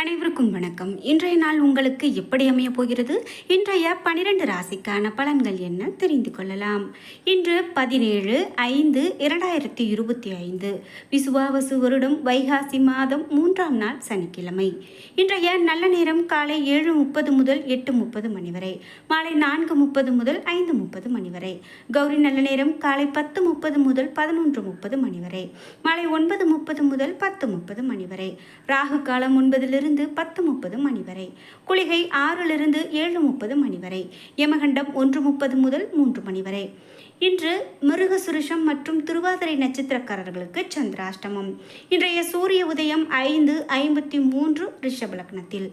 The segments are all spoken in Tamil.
அனைவருக்கும் வணக்கம். இன்றைய நாள் உங்களுக்கு எப்படி அமைய போகிறது? இன்றைய பனிரெண்டு ராசிக்கான பலன்கள் என்ன? தெரிந்து கொள்ளலாம். இன்று பதினேழு ஐந்து இரண்டாயிரத்தி இருபத்தி ஐந்து. விசுவாவசு வருடம் வைகாசி மாதம் மூன்றாம் நாள் சனிக்கிழமை. இன்றைய நல்ல நேரம் காலை ஏழு முப்பது முதல் எட்டு முப்பது மணி வரை. மாலை நான்கு முப்பது முதல் ஐந்து முப்பது மணி வரை. கௌரி நல்ல நேரம் காலை பத்து முப்பது முதல் பதினொன்று முப்பது மணி வரை. மாலை ஒன்பது முப்பது முதல் பத்து முப்பது மணி வரை. ராகு காலம் ஒன்பதிலிருந்து பத்து முப்பது மணி வரை. குளிகை ஆறிலிருந்து ஏழு முப்பது மணி வரை. யமகண்டம் ஒன்று முப்பது முதல் மூன்று மணி வரை. இன்று மிருகசுருஷம் மற்றும் திருவாதிரை நட்சத்திரக்காரர்களுக்கு சந்திராஷ்டமம். இன்றைய சூரிய உதயம் ஐந்து ஐம்பத்தி மூன்று ரிஷப லக்னத்தில்.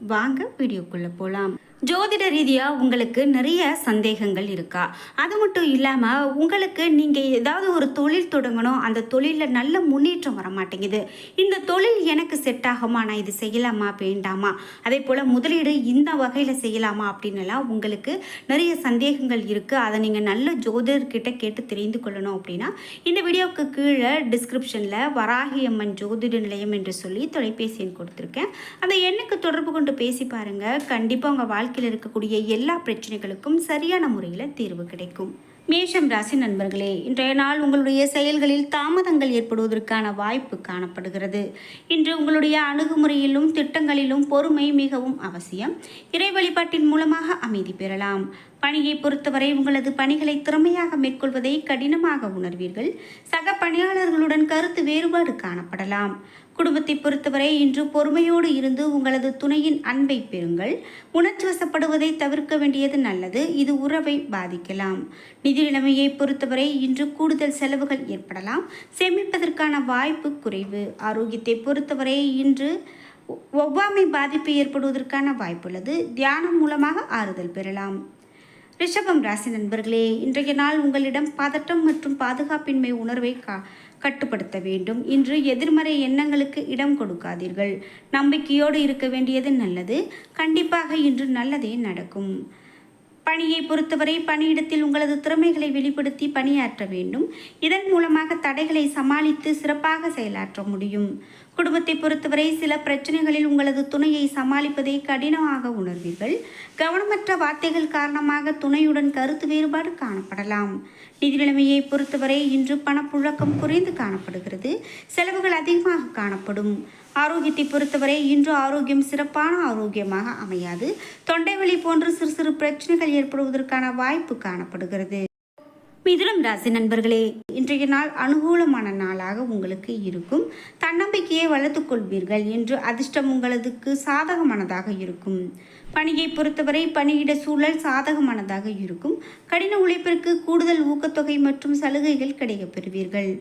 வாங்க வீடியோக்குள்ளே போகலாம் ஜோதிட ரீதியாக உங்களுக்கு நிறைய சந்தேகங்கள் இருக்கா? அது மட்டும் இல்லாமல் உங்களுக்கு நீங்கள் ஏதாவது ஒரு தொழில் தொடங்கணும். அந்த தொழிலில் நல்ல முன்னேற்றம் வர மாட்டேங்குது. இந்த தொழில் எனக்கு செட் ஆகுமா? நான் இது செய்யலாமா? வேண்டாமா? அதே போல் முதலீடு இந்த வகையில் செய்யலாமா? அப்படின்னுலாம் உங்களுக்கு நிறைய சந்தேகங்கள் இருக்குது அதை நீங்கள் நல்ல ஜோதிடர்கிட்ட கேட்டு தெரிந்து கொள்ளணும் அப்படின்னா இந்த வீடியோவுக்கு கீழே டிஸ்கிரிப்ஷனில் வராகி அம்மன் ஜோதிட நிலையம் என்று சொல்லி தொலைபேசி எண் கொடுத்துருக்கேன். அந்த எண்ணுக்கு தொடர்பு கொண்டு பேசி பாருங்கள் கண்டிப்பாக உங்கள் வாழ்க்கையில் இருக்கக்கூடிய எல்லா பிரச்சனைகளுக்கும் சரியான முறையில் தீர்வு கிடைக்கும். மேஷம் ராசி நண்பர்களே இன்றைய நாள் உங்களுடைய செயல்களில் தாமதங்கள் ஏற்படுவதற்கான வாய்ப்பு காணப்படுகிறது. இன்று உங்களுடைய அணுகுமுறையிலும் திட்டங்களிலும் பொறுமை மிகவும் அவசியம். இறை வழிபாட்டின் மூலமாக அமைதி பெறலாம். பணியை பொறுத்தவரை உங்களது பணிகளை திறமையாக மேற்கொள்வதை கடினமாக உணர்வீர்கள். சக பணியாளர்களுடன் கருத்து வேறுபாடு காணப்படலாம். குடும்பத்தை பொறுத்தவரை இன்று பொறுமையோடு இருந்து உங்களது துணையின் அன்பை பெறுங்கள். உணர்ச்சி வசப்படுவதை தவிர்க்க வேண்டியது நல்லது. இது உறவை பாதிக்கலாம். நிதி நிலைமையை பொறுத்தவரை இன்று கூடுதல் செலவுகள் ஏற்படலாம். சேமிப்பதற்கான வாய்ப்பு குறைவு. ஆரோக்கியத்தை பொறுத்தவரை இன்று ஒவ்வாமை பாதிப்பு ஏற்படுவதற்கான வாய்ப்புள்ளது. தியானம் மூலமாக ஆறுதல் பெறலாம். ரிஷபம் ராசி நண்பர்களே இன்றைய நாள் உங்களிடம் பதட்டம் மற்றும் பாதுகாப்பின்மை உணர்வை கா கட்டுப்படுத்த வேண்டும். இன்று எதிர்மறை எண்ணங்களுக்கு இடம் கொடுக்காதீர்கள். நம்பிக்கையோடு இருக்க வேண்டியது நல்லது. கண்டிப்பாக இன்று நல்லதே நடக்கும். பணியை பொறுத்தவரை பணியிடத்தில் உங்களது திறமைகளை வெளிப்படுத்தி பணியாற்ற வேண்டும். இதன் மூலமாக தடைகளை சமாளித்து சிறப்பாக செயலாற்ற முடியும். குடும்பத்தை பொறுத்தவரை சில பிரச்சனைகளில் உங்களது துணையை சமாளிப்பதை கடினமாக உணர்வீர்கள். கவனமற்ற வார்த்தைகள் காரணமாக துணையுடன் கருத்து வேறுபாடு காணப்படலாம். நிதி நிலைமையை பொறுத்தவரை இன்று பணப்புழக்கம் குறைந்து காணப்படுகிறது. செலவுகள் அதிகமாக காணப்படும். ஆரோக்கியத்தை பொறுத்தவரை இன்று ஆரோக்கியம் சிறப்பான ஆரோக்கியமாக அமையாது. தொண்டைவலி போன்று போன்ற சிறு சிறு பிரச்சனைகள் ஏற்படுவதற்கான வாய்ப்பு காணப்படுகிறது. மிதுனம் ராசி நண்பர்களே இன்றைய நாள் அனுகூலமான நாளாக உங்களுக்கு இருக்கும். தன்னம்பிக்கையை வளர்த்துக் கொள்வீர்கள் என்று அதிர்ஷ்டம் உங்களதுக்கு சாதகமானதாக இருக்கும். பணியை பொறுத்தவரை பணியிட சூழல் சாதகமானதாக இருக்கும். கடின உழைப்பிற்கு கூடுதல் ஊக்கத்தொகை மற்றும் சலுகைகள் கிடைக்கப்பெறுவீர்கள்.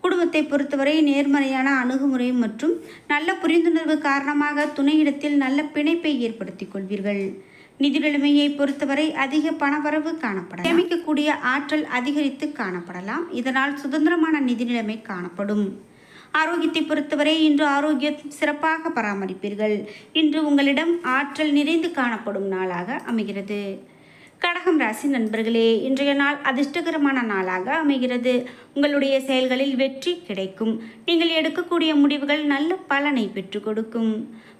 குடும்பத்தை பொறுத்தவரை நேர்மறையான அணுகுமுறை மற்றும் நல்ல புரிந்துணர்வு காரணமாக துணையிடத்தில் நல்ல பிணைப்பை ஏற்படுத்திக் கொள்வீர்கள். நிதி நிலைமையை பொறுத்தவரை அதிக பணவரவு காணப்படும் சேமிக்கக்கூடிய ஆற்றல் அதிகரித்து காணப்படலாம். இதனால் சுதந்திரமான நிதி நிலைமை காணப்படும். ஆரோக்கியத்தை பொறுத்தவரை இன்று ஆரோக்கியம் சிறப்பாக பராமரிப்பீர்கள். இன்று உங்களிடம் ஆற்றல் நிறைந்து காணப்படும் நாளாக அமைகிறது. கடகம் ராசி நண்பர்களே இன்றைய நாள் அதிர்ஷ்டகரமான நாளாக அமைகிறது. உங்களுடைய செயல்களில் வெற்றி கிடைக்கும். நீங்கள் எடுக்கக்கூடிய முடிவுகள் நல்ல பலனை பெற்றுக் கொடுக்கும்.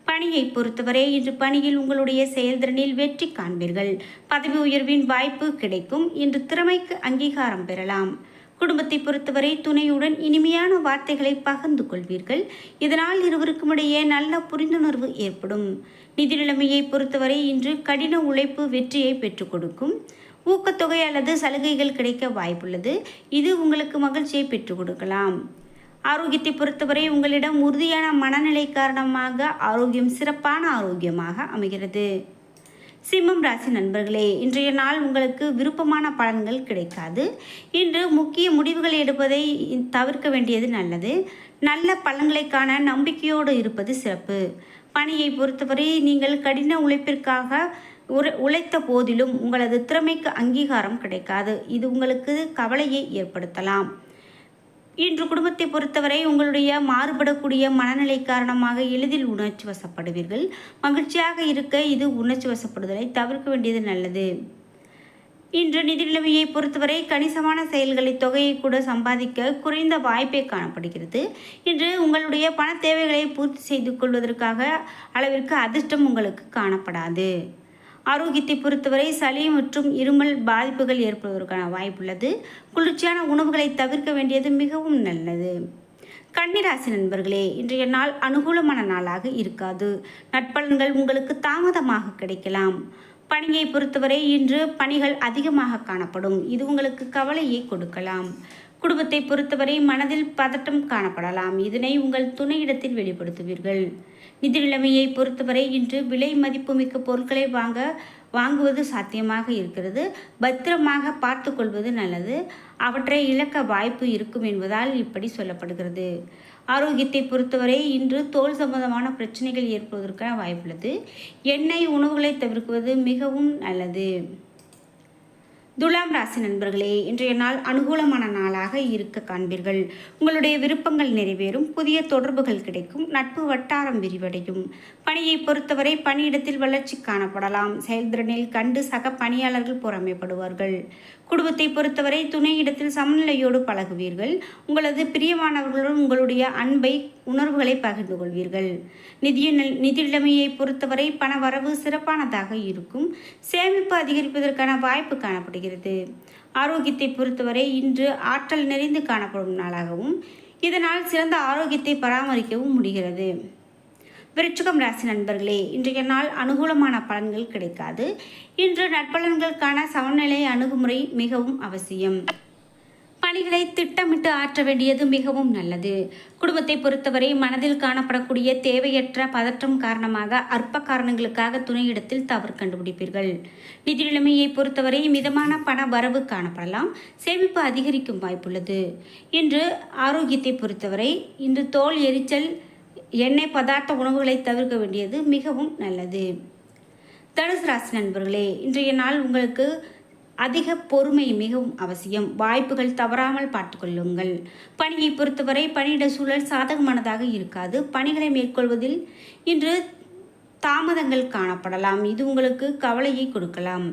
பணியை பொறுத்தவரை இன்று பணியில் உங்களுடைய செயல்திறனில் வெற்றி காண்பீர்கள். பதவி உயர்வின் வாய்ப்பு கிடைக்கும். இன்று திறமைக்கு அங்கீகாரம் பெறலாம். குடும்பத்தை பொறுத்தவரை துணையுடன் இனிமையான வார்த்தைகளை பகிர்ந்து கொள்வீர்கள். இதனால் இருவருக்கும் இடையே நல்ல புரிந்துணர்வு ஏற்படும். நிதி நிலைமையை பொறுத்தவரை இன்று கடின உழைப்பு வெற்றியை பெற்றுக் கொடுக்கும். ஊக்கத்தொகை அல்லது சலுகைகள் கிடைக்க வாய்ப்புள்ளது. இது உங்களுக்கு மகிழ்ச்சியை பெற்றுக் கொடுக்கலாம். ஆரோக்கியத்தை பொறுத்தவரை உங்களிடம் உறுதியான மனநிலை காரணமாக ஆரோக்கியம் சிறப்பான ஆரோக்கியமாக அமைகிறது. சிம்மம் ராசி நண்பர்களே இன்றைய நாள் உங்களுக்கு விருப்பமான பலன்கள் கிடைக்காது. இன்று முக்கிய முடிவுகள் எடுப்பதை தவிர்க்க வேண்டியது நல்லது. நல்ல பலன்களை காண நம்பிக்கையோடு இருப்பது சிறப்பு. பணியை பொறுத்தவரை நீங்கள் கடின உழைப்பிற்காக உர உழைத்த போதிலும் உங்களது திறமைக்கு அங்கீகாரம் கிடைக்காது. இது உங்களுக்கு கவலையை ஏற்படுத்தலாம். இன்று குடும்பத்தை பொறுத்தவரை உங்களுடைய மாறுபடக்கூடிய மனநிலை காரணமாக எளிதில் உணர்ச்சி வசப்படுவீர்கள். மகிழ்ச்சியாக இருக்க இது உணர்ச்சி வசப்படுதலை தவிர்க்க வேண்டியது நல்லது. இன்று நிதி நிலைமையை பொறுத்தவரை கணிசமான செயல்களை தொகையை கூட சம்பாதிக்க குறைந்த வாய்ப்பே காணப்படுகிறது. இன்று உங்களுடைய பண தேவைகளை பூர்த்தி செய்து கொள்வதற்காக அளவிற்கு அதிர்ஷ்டம் உங்களுக்கு காணப்படாது. ஆரோக்கியத்தை பொறுத்தவரை சளி மற்றும் இருமல் பாதிப்புகள் ஏற்படுவதற்கான வாய்ப்புள்ளது. குளிர்ச்சியான உணவுகளை தவிர்க்க வேண்டியது மிகவும் நல்லது. கன்னிராசி நண்பர்களே இன்றைய நாள் அனுகூலமான நாளாக இருக்காது. நட்பலன்கள் உங்களுக்கு தாமதமாக கிடைக்கலாம். பணியை பொறுத்தவரை இன்று பணிகள் அதிகமாக காணப்படும். இது உங்களுக்கு கவலையை கொடுக்கலாம். குடும்பத்தை பொறுத்தவரை மனதில் பதட்டம் காணப்படலாம். இதனை உங்கள் துணையிடத்தில் வெளிப்படுத்துவீர்கள். நிதி நிலைமையை பொறுத்தவரை இன்று விலை மதிப்புமிக்க பொருட்களை வாங்க வாங்குவது சாத்தியமாக இருக்கிறது. பத்திரமாக பார்த்து கொள்வது நல்லது. அவற்றை இழக்க வாய்ப்பு இருக்கும் என்பதால் இப்படி சொல்லப்படுகிறது. ஆரோக்கியத்தை பொறுத்தவரை இன்று தோல் சம்பந்தமான பிரச்சனைகள் ஏற்படுவதற்கான வாய்ப்புள்ளது. எண்ணெய் உணவுகளை தவிர்க்குவது மிகவும் நல்லது. துலாம் ராசி நண்பர்களே இன்றைய நாள் அனுகூலமான நாளாக இருக்க காண்பீர்கள். உங்களுடைய விருப்பங்கள் நிறைவேறும் புதிய தொடர்புகள் கிடைக்கும் நட்பு வட்டாரம் விரிவடையும். பணியை பொறுத்தவரை பணியிடத்தில் வளர்ச்சி காணப்படலாம். செயல்திறனில் கண்டு சக பணியாளர்கள் பொறாமைப்படுவார்கள். குடும்பத்தை பொறுத்தவரை துணையிடத்தில் சமநிலையோடு பழகுவீர்கள். உங்களது பிரியமானவர்களுடன் உங்களுடைய அன்பை உணர்வுகளை பகிர்ந்து கொள்வீர்கள். நிதிய நிதிநிலைமையை பொறுத்தவரை பண வரவு சிறப்பானதாக இருக்கும். சேமிப்பு அதிகரிப்பதற்கான வாய்ப்பு காணப்படுகிறது. ஆரோக்கியத்தை பொறுத்தவரை இன்று ஆற்றல் நிறைந்து காணப்படும் நாளாகவும் இதனால் சிறந்த ஆரோக்கியத்தை பராமரிக்கவும் முடிகிறது. விருச்சிகம் ராசி நண்பர்களே இன்றைய நாள் அனுகூலமான பலன்கள் கிடைக்காது. இன்று நட்பலன்களுக்கான சமநிலை அணுகுமுறை மிகவும் அவசியம். பணிகளை திட்டமிட்டு ஆற்ற வேண்டியது மிகவும் நல்லது. குடும்பத்தை பொறுத்தவரை மனதில் காணப்படக்கூடிய தேவையற்ற பதற்றம் காரணமாக அற்ப காரணங்களுக்காக துணையிடத்தில் தவறு கண்டுபிடிப்பீர்கள். நிதி நிலைமையை பொறுத்தவரை மிதமான பண வரவு காணப்படலாம். சேமிப்பு அதிகரிக்கும் வாய்ப்புள்ளது. இன்று ஆரோக்கியத்தை பொறுத்தவரை இன்று தோல் எரிச்சல் எண்ணெய் பதார்த்த உணவுகளை தவிர்க்க வேண்டியது மிகவும் நல்லது. தனுசு ராசி நண்பர்களே இன்றைய நாள் உங்களுக்கு அதிக பொறுமை மிகவும் அவசியம். வாய்ப்புகள் தவறாமல் பார்த்துக்கொள்ளுங்கள் பணியை பொறுத்தவரை பணியிட சூழல் சாதகமானதாக இருக்காது. பணிகளை மேற்கொள்வதில் இன்று தாமதங்கள் காணப்படலாம். இது உங்களுக்கு கவலையை கொடுக்கலாம்.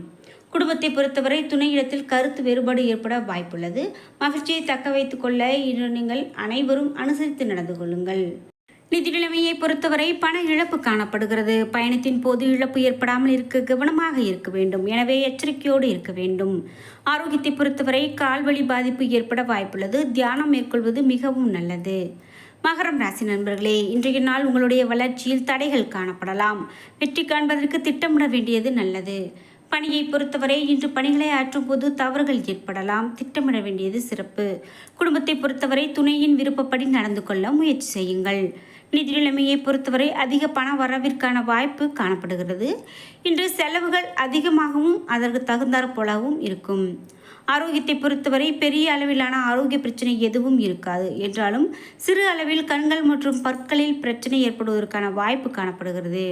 குடும்பத்தை பொறுத்தவரை துணையிடத்தில் கருத்து வேறுபாடு ஏற்பட வாய்ப்புள்ளது. மகிழ்ச்சியை தக்க வைத்துக்கொள்ள இன்று நீங்கள் அனைவரும் அனுசரித்து நடந்து கொள்ளுங்கள். நிதி நிலைமையை பொறுத்தவரை பண இழப்பு காணப்படுகிறது. பயணத்தின் போது இழப்பு ஏற்படாமல் இருக்க கவனமாக இருக்க வேண்டும். எனவே எச்சரிக்கையோடு இருக்க வேண்டும். ஆரோக்கியத்தை பொறுத்தவரை கால்வழி பாதிப்பு ஏற்பட வாய்ப்புள்ளது. தியானம் மேற்கொள்வது மிகவும் நல்லது. மகரம் ராசி நண்பர்களே இன்றைய நாள் உங்களுடைய வளர்ச்சியில் தடைகள் காணப்படலாம். வெற்றி காண்பதற்கு திட்டமிட வேண்டியது நல்லது. பணியை பொறுத்தவரை இன்று பணிகளை ஆற்றும் போது தவறுகள் ஏற்படலாம். திட்டமிட வேண்டியது சிறப்பு. குடும்பத்தை பொறுத்தவரை துணையின் விருப்பப்படி நடந்து கொள்ள முயற்சி செய்யுங்கள். நிதி நிலைமையை பொறுத்தவரை அதிக பண வரவிற்கான வாய்ப்பு காணப்படுகிறது. இன்று செலவுகள் அதிகமாகவும் அதற்கு தகுந்தாற் போலவும் இருக்கும். ஆரோக்கியத்தை பொறுத்தவரை பெரிய அளவிலான ஆரோக்கிய பிரச்சனை எதுவும் இருக்காது. என்றாலும் சிறு அளவில் கண்கள் மற்றும் பற்களில் பிரச்சனை ஏற்படுவதற்கான வாய்ப்பு காணப்படுகிறது.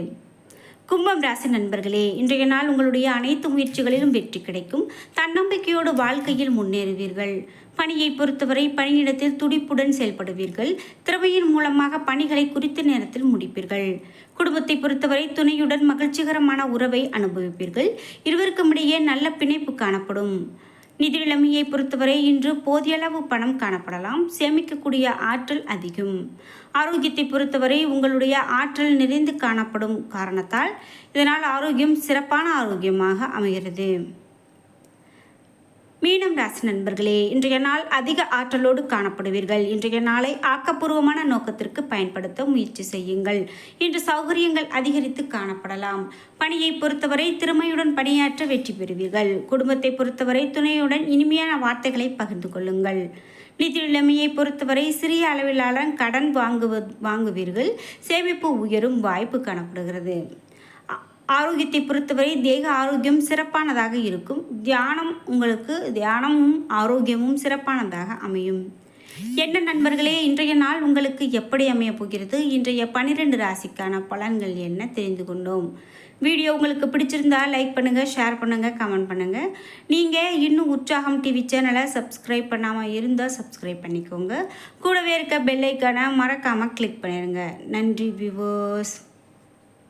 கும்பம் ராசி நண்பர்களே இன்றைய நாள் உங்களுடைய அனைத்து முயற்சிகளிலும் வெற்றி கிடைக்கும். தன்னம்பிக்கையோடு வாழ்க்கையில் முன்னேறுவீர்கள். பணியை பொறுத்தவரை பணியிடத்தில் துடிப்புடன் செயல்படுவீர்கள். திறமையின் மூலமாக பணிகளை குறித்த நேரத்தில் முடிப்பீர்கள். குடும்பத்தை பொறுத்தவரை துணையுடன் மகிழ்ச்சிகரமான உறவை அனுபவிப்பீர்கள். இருவருக்கும் இடையே நல்ல பிணைப்பு காணப்படும். நிதி நிலைமையை பொறுத்தவரை இன்று போதிய அளவு பணம் காணப்படலாம். சேமிக்கக்கூடிய ஆற்றல் அதிகம். ஆரோக்கியத்தை பொறுத்தவரை உங்களுடைய ஆற்றல் நிறைந்து காணப்படும் காரணத்தால் இதனால் ஆரோக்கியம் சிறப்பான ஆரோக்கியமாக அமைகிறது. மீனம் ராசி நண்பர்களே இன்றைய நாள் அதிக ஆற்றலோடு காணப்படுவீர்கள். இன்றைய நாளை ஆக்கப்பூர்வமான நோக்கத்திற்கு பயன்படுத்த முயற்சி செய்யுங்கள். இன்று சௌகரியங்கள் அதிகரித்து காணப்படலாம். பணியை பொறுத்தவரை திறமையுடன் பணியாற்ற வெற்றி பெறுவீர்கள். குடும்பத்தை பொறுத்தவரை துணையுடன் இனிமையான வார்த்தைகளை பகிர்ந்து கொள்ளுங்கள். நிதி பொறுத்தவரை சிறிய அளவிலான கடன் வாங்குவ வாங்குவீர்கள். சேமிப்பு உயரும் வாய்ப்பு காணப்படுகிறது. ஆரோக்கியத்தை பொறுத்தவரை தேக ஆரோக்கியம் சிறப்பானதாக இருக்கும். தியானம் உங்களுக்கு தியானமும் ஆரோக்கியமும் சிறப்பானதாக அமையும். என்ன நண்பர்களே இன்றைய நாள் உங்களுக்கு எப்படி அமைய போகிறது? இன்றைய பன்னிரெண்டு ராசிக்கான பலன்கள் என்ன தெரிந்து கொண்டோம். வீடியோ உங்களுக்கு பிடிச்சிருந்தா லைக் பண்ணுங்கள் ஷேர் பண்ணுங்கள் கமெண்ட் பண்ணுங்கள் நீங்கள் இன்னும் உற்சாகம் டிவி சேனலை சப்ஸ்கிரைப் பண்ணாமல் இருந்தால் சப்ஸ்கிரைப் பண்ணிக்கோங்க. கூடவே இருக்க பெல்லைக்கான மறக்காமல் கிளிக் பண்ணிடுங்க நன்றி வியூவர்ஸ்